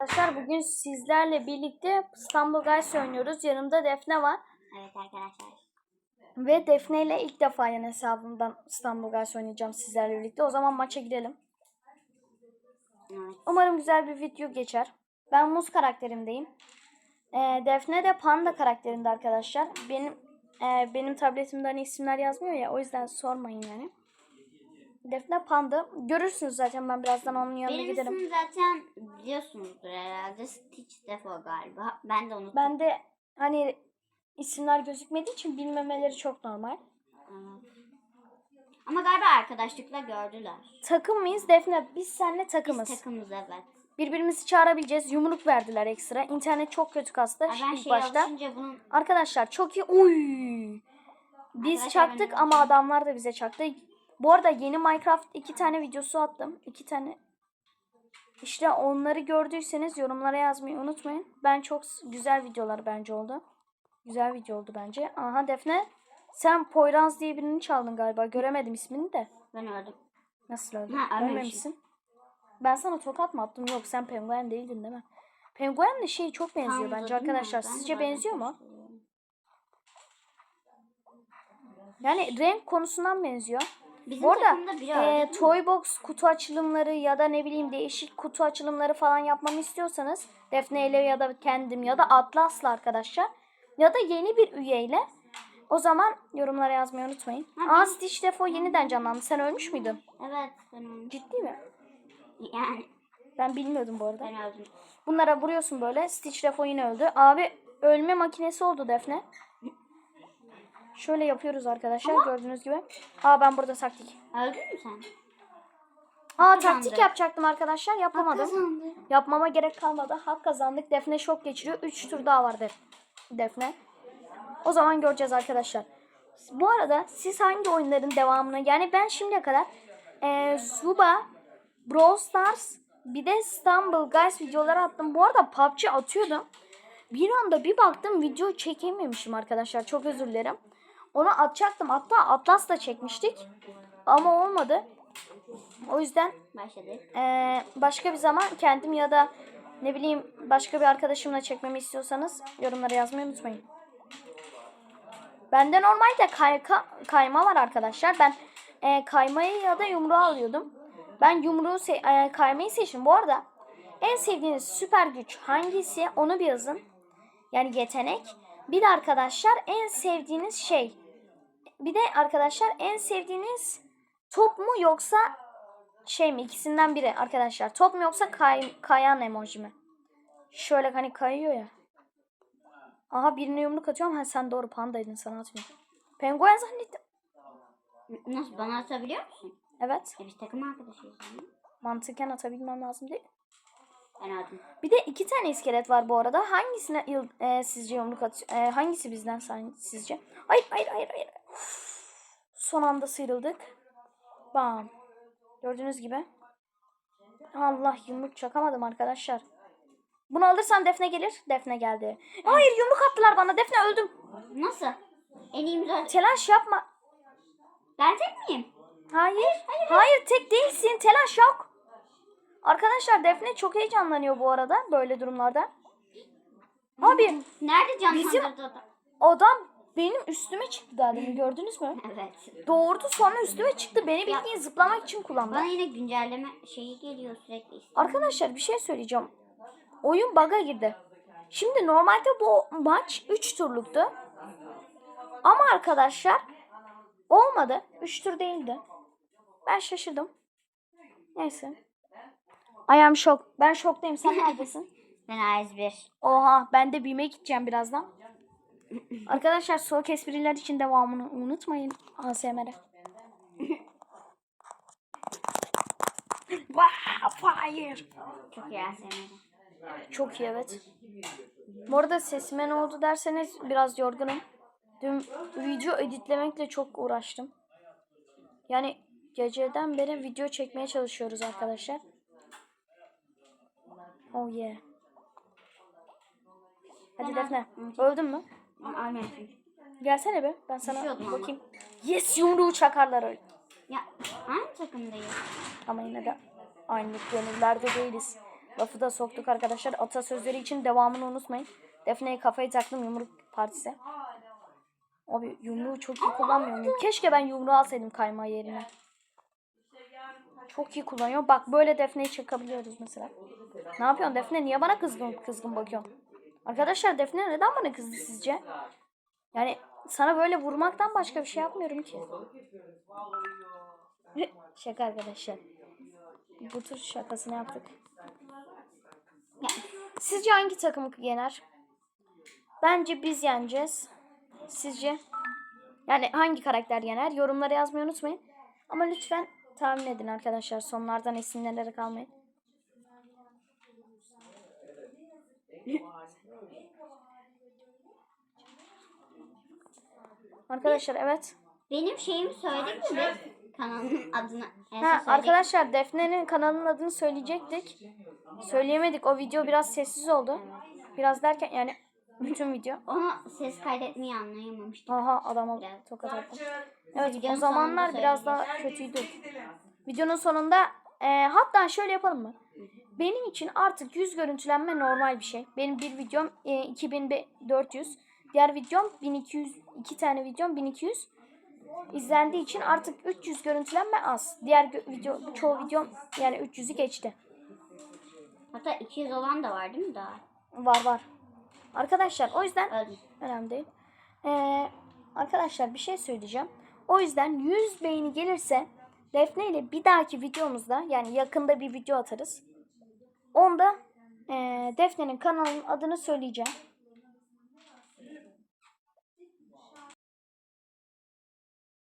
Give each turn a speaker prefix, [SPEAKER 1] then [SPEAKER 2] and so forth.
[SPEAKER 1] Arkadaşlar bugün sizlerle birlikte İstanbul Guys oynuyoruz. Yanımda Defne var.
[SPEAKER 2] Evet arkadaşlar.
[SPEAKER 1] Ve Defne ile ilk defa yan hesabımdan İstanbul Guys oynayacağım sizlerle birlikte. O zaman maça girelim.
[SPEAKER 2] Evet.
[SPEAKER 1] Umarım güzel bir video geçer. Ben Muz karakterimdeyim. Ee, Defne de Panda karakterinde arkadaşlar. Benim e, benim tabletimde hani isimler yazmıyor ya o yüzden sormayın yani. Defne Panda. Görürsünüz zaten ben birazdan onun yanına
[SPEAKER 2] Benim
[SPEAKER 1] giderim.
[SPEAKER 2] ismim zaten biliyorsunuzdur herhalde. Stitch Defo galiba. Ben de unuttum.
[SPEAKER 1] Ben de hani isimler gözükmediği için bilmemeleri çok normal.
[SPEAKER 2] Evet. Ama galiba arkadaşlıkla gördüler.
[SPEAKER 1] Takım mıyız? Defne biz seninle
[SPEAKER 2] Biz
[SPEAKER 1] takımız.
[SPEAKER 2] takımız evet.
[SPEAKER 1] Birbirimizi çağırabileceğiz. Yumruk verdiler ekstra. İnternet çok kötü kastı
[SPEAKER 2] ben
[SPEAKER 1] ilk başta.
[SPEAKER 2] bunun
[SPEAKER 1] Arkadaşlar çok iyi. Uy. Biz
[SPEAKER 2] Arkadaşlar
[SPEAKER 1] çaktık
[SPEAKER 2] ben-
[SPEAKER 1] ama adamlar da bize çaktı. Bu arada yeni Minecraft iki tane videosu attım. İki tane. İşte onları gördüyseniz yorumlara yazmayı unutmayın. Ben çok güzel videolar bence oldu. Güzel video oldu bence. Aha Defne. Sen Poyraz diye birini çaldın galiba. Göremedim ismini de.
[SPEAKER 2] ben öldüm.
[SPEAKER 1] Nasıl öldün?
[SPEAKER 2] Ha.
[SPEAKER 1] Ölmemişsin. Ben sana tokat mı attım? Yok sen penguen değildin değil mi? Penguenle şey çok benziyor
[SPEAKER 2] Hamza
[SPEAKER 1] bence arkadaşlar.
[SPEAKER 2] Ben
[SPEAKER 1] Sizce benziyor mu? Yani renk konusundan benziyor.
[SPEAKER 2] Bizim
[SPEAKER 1] Bu arada e? Toybox kutu açılımları ya da ne bileyim değişik kutu açılımları falan yapmamı istiyorsanız Defne ile ya da kendim ya da Atlas'la arkadaşlar ya da yeni bir üyeyle o zaman yorumlara yazmayı unutmayın.
[SPEAKER 2] Ha,
[SPEAKER 1] Aa Stitch Defo yeniden canlandı. Sen ölmüş müydün?
[SPEAKER 2] Evet ben öldüm.
[SPEAKER 1] Ciddi mi?
[SPEAKER 2] Yani
[SPEAKER 1] Ben bilmiyordum bu arada.
[SPEAKER 2] ben öldüm.
[SPEAKER 1] Bunlara vuruyorsun böyle. Stitch Defo yine öldü. Abi ölme makinesi oldu Defne. Şöyle yapıyoruz arkadaşlar gördüğünüz gibi. Aa ben burada taktik.
[SPEAKER 2] Öldün mü sen?
[SPEAKER 1] Aa
[SPEAKER 2] kazandı.
[SPEAKER 1] taktik yapacaktım arkadaşlar yapamadım. Yapmama gerek kalmadı. Hak kazandık. Defne şok geçiriyor. 3 tur daha var Def Defne. O zaman göreceğiz arkadaşlar. Bu arada siz hangi oyunların devamını yani ben şimdiye kadar eee Zuba, Brawl Stars bir de Stumble Guys videoları attım. Bu arada PUBG atıyordum. Bir anda bir baktım video çekememişim arkadaşlar. Çok özür dilerim. Onu atacaktım. Hatta Atlas da çekmiştik. Ama olmadı. O yüzden ee, başka bir zaman kendim ya da ne bileyim başka bir arkadaşımla çekmemi istiyorsanız yorumlara yazmayı unutmayın. Bende normalde kayka, kayma var arkadaşlar. Ben e, kaymayı ya da yumruğu alıyordum. Ben yumruğu se- e, kaymayı seçtim. Bu arada en sevdiğiniz süper güç hangisi onu bir yazın. Yani yetenek. Bir de arkadaşlar en sevdiğiniz şey. Bir de arkadaşlar en sevdiğiniz top mu yoksa şey mi ikisinden biri arkadaşlar. Top mu yoksa kay, kayan emoji mi? Şöyle hani kayıyor ya. Aha birine yumruk atıyorum. Ha sen doğru pandaydın sana atmıyorum. Penguen zannettim.
[SPEAKER 2] Nasıl bana atabiliyor musun?
[SPEAKER 1] Evet.
[SPEAKER 2] E biz takım arkadaşıyız.
[SPEAKER 1] Mantıken atabilmem lazım değil.
[SPEAKER 2] Ben öldüm.
[SPEAKER 1] Bir de iki tane iskelet var bu arada. Hangisine yıl- e, sizce yumruk atıyor? E, hangisi bizden sen- sizce? Hayır hayır hayır hayır. Son anda sıyrıldık. Bam. Gördüğünüz gibi. Allah yumruk çakamadım arkadaşlar. Bunu alırsam Defne gelir. Defne geldi. Hayır yumruk attılar bana. Defne öldüm.
[SPEAKER 2] Nasıl? En iyimiz öldü.
[SPEAKER 1] Telaş yapma.
[SPEAKER 2] Ben tek miyim?
[SPEAKER 1] Hayır. Hayır tek değilsin. Telaş yok. Arkadaşlar Defne çok heyecanlanıyor bu arada böyle durumlarda. Abi
[SPEAKER 2] Nerede can
[SPEAKER 1] Bizim-
[SPEAKER 2] adam?
[SPEAKER 1] adam benim üstüme çıktı daha demin gördünüz mü?
[SPEAKER 2] Evet.
[SPEAKER 1] Doğurdu sonra üstüme çıktı. Beni bildiğin zıplamak için kullandı.
[SPEAKER 2] Bana yine güncelleme şeyi geliyor sürekli.
[SPEAKER 1] Arkadaşlar bir şey söyleyeceğim. Oyun bug'a girdi. Şimdi normalde bu maç 3 turluktu. Ama arkadaşlar olmadı. 3 tur değildi. Ben şaşırdım. Neyse. Ayağım şok. Ben şoktayım. Sen neredesin?
[SPEAKER 2] Ben AS1.
[SPEAKER 1] Oha ben de BİM'e gideceğim birazdan. Arkadaşlar soğuk espriler için devamını unutmayın. ASMR'e. fire.
[SPEAKER 2] Çok iyi ASMR.
[SPEAKER 1] Çok iyi evet. Bu arada sesime ne oldu derseniz biraz yorgunum. Dün video editlemekle çok uğraştım. Yani geceden beri video çekmeye çalışıyoruz arkadaşlar. Oh yeah. Hadi Defne. Öldün mü?
[SPEAKER 2] Ölmemişim.
[SPEAKER 1] Gelsene be. Ben sana
[SPEAKER 2] Düşüyordum ama.
[SPEAKER 1] bakayım. Yes yumruğu çakarlar öyle.
[SPEAKER 2] Ya hangi takımdayız?
[SPEAKER 1] Ama yine de aynı gönüllerde değiliz. Lafı da soktuk arkadaşlar. Atasözleri için devamını unutmayın. Defne'ye kafayı taktım yumruk partisi. Abi yumruğu çok iyi kullanmıyor muyum? Keşke ben yumruğu alsaydım kayma yerine. Çok iyi kullanıyor. Bak böyle Defne'yi çakabiliyoruz mesela. Ne yapıyorsun Defne? Niye bana kızgın kızgın bakıyorsun? Arkadaşlar Defne neden bana kızdı sizce? Yani sana böyle vurmaktan başka bir şey yapmıyorum ki. Şaka arkadaşlar. Bu tür şakasını yaptık.
[SPEAKER 2] Ya,
[SPEAKER 1] Sizce hangi takım yener? Bence biz yeneceğiz. Sizce? Yani hangi karakter yener? Yorumlara yazmayı unutmayın. Ama lütfen tahmin edin arkadaşlar. Sonlardan esinlenerek almayın. Arkadaşlar evet.
[SPEAKER 2] benim şeyimi söyledik mi biz? Kanalın adını. En son
[SPEAKER 1] Ha,
[SPEAKER 2] söyledik.
[SPEAKER 1] arkadaşlar Defne'nin kanalının adını söyleyecektik. Söyleyemedik. O video biraz sessiz oldu. Biraz derken yani bütün video.
[SPEAKER 2] Onu ses kaydetmeyi anlayamamıştık.
[SPEAKER 1] Aha adama tokat attım. Evet o zamanlar biraz daha kötüydü. Videonun sonunda e, hatta şöyle yapalım mı? Benim için artık yüz görüntülenme normal bir şey. Benim bir videom e, 2400. Diğer videom 1200. iki tane videom 1200 izlendiği için artık 300 görüntülenme az. Diğer video çoğu videom yani 300'ü geçti.
[SPEAKER 2] Hatta 200 olan da var değil mi daha?
[SPEAKER 1] Var var. Arkadaşlar o yüzden
[SPEAKER 2] Öldüm.
[SPEAKER 1] Önemli değil. Ee, arkadaşlar bir şey söyleyeceğim. O yüzden 100 beğeni gelirse Defne ile bir dahaki videomuzda yani yakında bir video atarız. Onda ee, Defne'nin kanalının adını söyleyeceğim.